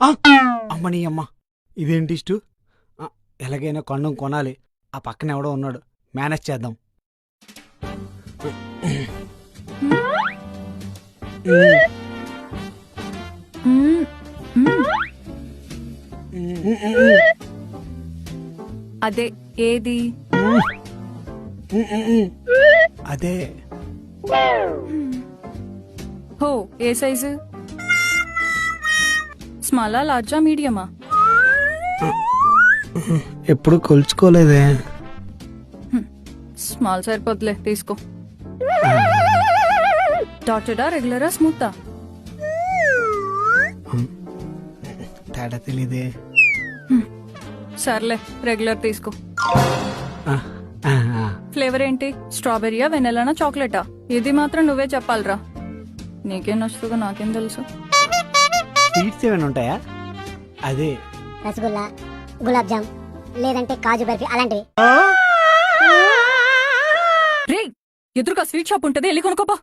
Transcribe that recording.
అమ్మని అమ్మ. ఇదేంటి ఇష్టు? ఎలాగైనా కొండం కొనాలి. ఆ పక్కన ఎవడో ఉన్నాడు. మేనేజ్ చేద్దాం. అదే ఏది? అదే. హో ఏ సైజు? స్మాలా లార్జా మీడియమా? ఎప్పుడు కొలుచుకోలేదే. స్మాల్ సరిపోద్దులే తీసుకో. డాక్టరా రెగ్యులరా స్మూతా? తేడా తెలీదే. సర్లే రెగ్యులర్ తీసుకో. ఫ్లేవర్ ఏంటి? స్ట్రాబెరీయా వెనెలానా చాక్లెటా? ఇది మాత్రం నువ్వే చెప్పాలిరా. నీకేం నచ్చుతుందో నాకేం తెలుసు. స్వీట్స్ ఏమైనా ఉంటాయా? అదే. రసగుల్లా గులాబ్ జామ్ లేదంటే కాజు బర్ఫీ అలాంటివి. ఎదురుగా స్వీట్ షాప్ ఉంటుంది వెళ్ళి కొనుక్కోపా.